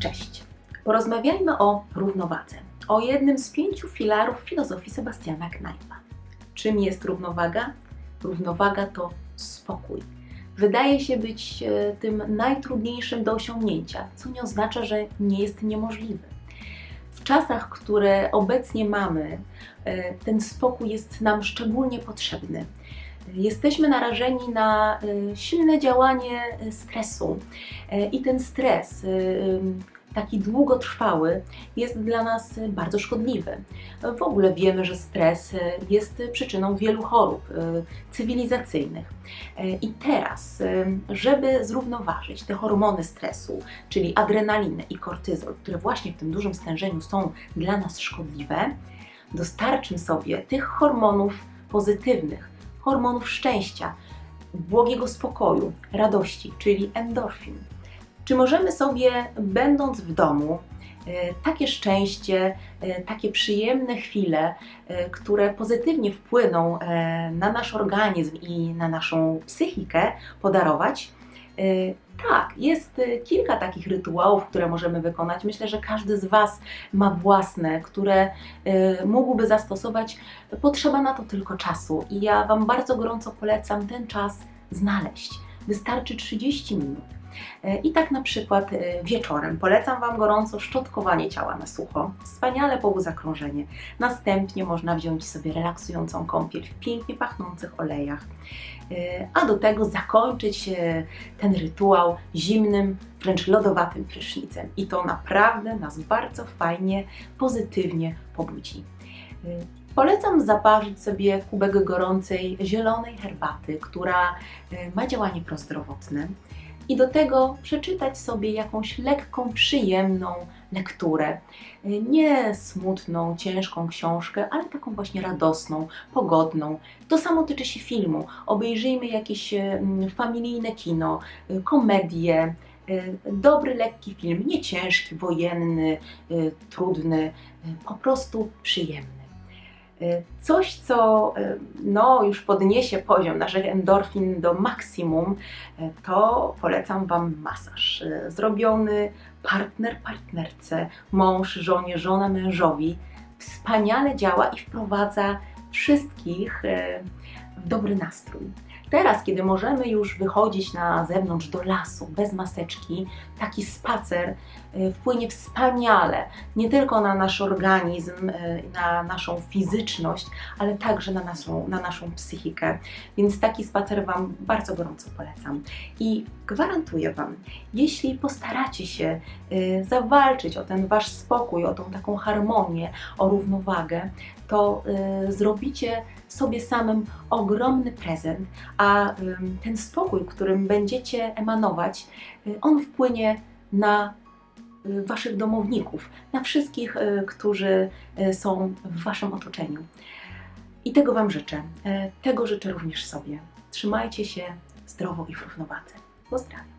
Cześć. Porozmawiajmy o równowadze, o jednym z pięciu filarów filozofii Sebastiana Knajpa. Czym jest równowaga? Równowaga to spokój. Wydaje się być e, tym najtrudniejszym do osiągnięcia, co nie oznacza, że nie jest niemożliwy. W czasach, które obecnie mamy, e, ten spokój jest nam szczególnie potrzebny. Jesteśmy narażeni na e, silne działanie e, stresu E, i ten stres, taki długotrwały, jest dla nas bardzo szkodliwy. W ogóle wiemy, że stres jest przyczyną wielu chorób cywilizacyjnych. I teraz, żeby zrównoważyć te hormony stresu, czyli adrenalinę i kortyzol, które właśnie w tym dużym stężeniu są dla nas szkodliwe, dostarczmy sobie tych hormonów pozytywnych, hormonów szczęścia, błogiego spokoju, radości, czyli endorfin. Czy możemy sobie, będąc w domu, e, takie szczęście, e, takie przyjemne chwile, e, które pozytywnie wpłyną na nasz organizm i na naszą psychikę, podarować? Jest e, kilka takich rytuałów, które możemy wykonać. Myślę, że każdy z Was ma własne, które e, mógłby zastosować. Potrzeba na to tylko czasu i ja Wam bardzo gorąco polecam ten czas znaleźć. Wystarczy 30 minut. E, I tak na przykład e, wieczorem polecam Wam gorąco szczotkowanie ciała na sucho. Wspaniale półzakrążenie. Następnie można wziąć sobie relaksującą kąpiel w pięknie pachnących olejach. E, A do tego zakończyć ten rytuał zimnym, wręcz lodowatym prysznicem. I to naprawdę nas bardzo fajnie, pozytywnie pobudzi. Polecam zaparzyć sobie kubek gorącej zielonej herbaty, która ma działanie prozdrowotne i do tego przeczytać sobie jakąś lekką, przyjemną lekturę. Nie smutną, ciężką książkę, ale taką właśnie radosną, pogodną. To samo tyczy się filmu. Obejrzyjmy jakieś mm, familijne kino, y, komedię, y, dobry, lekki film, nie ciężki, wojenny, y, trudny, po prostu przyjemny. Y, Coś, co y, no, już podniesie poziom naszych endorfin do maksimum, y, to polecam Wam masaż. Zrobiony partner partnerce, mąż żonie, żona mężowi wspaniale działa i wprowadza wszystkich dobry nastrój. Teraz, kiedy możemy już wychodzić na zewnątrz do lasu bez maseczki, taki spacer y, wpłynie wspaniale nie tylko na nasz organizm, y, na naszą fizyczność, ale także na naszą, na naszą psychikę. Więc taki spacer Wam bardzo gorąco polecam. I gwarantuję Wam, jeśli postaracie się y, zawalczyć o ten Wasz spokój, o tą taką harmonię, o równowagę, to zrobicie sobie samym ogromny prezent, a ten spokój, którym będziecie emanować, y, on wpłynie na y, Waszych domowników, na wszystkich, y, którzy są w Waszym otoczeniu. I tego Wam życzę. E, Tego życzę również sobie. Trzymajcie się zdrowo i w równowadze. Pozdrawiam.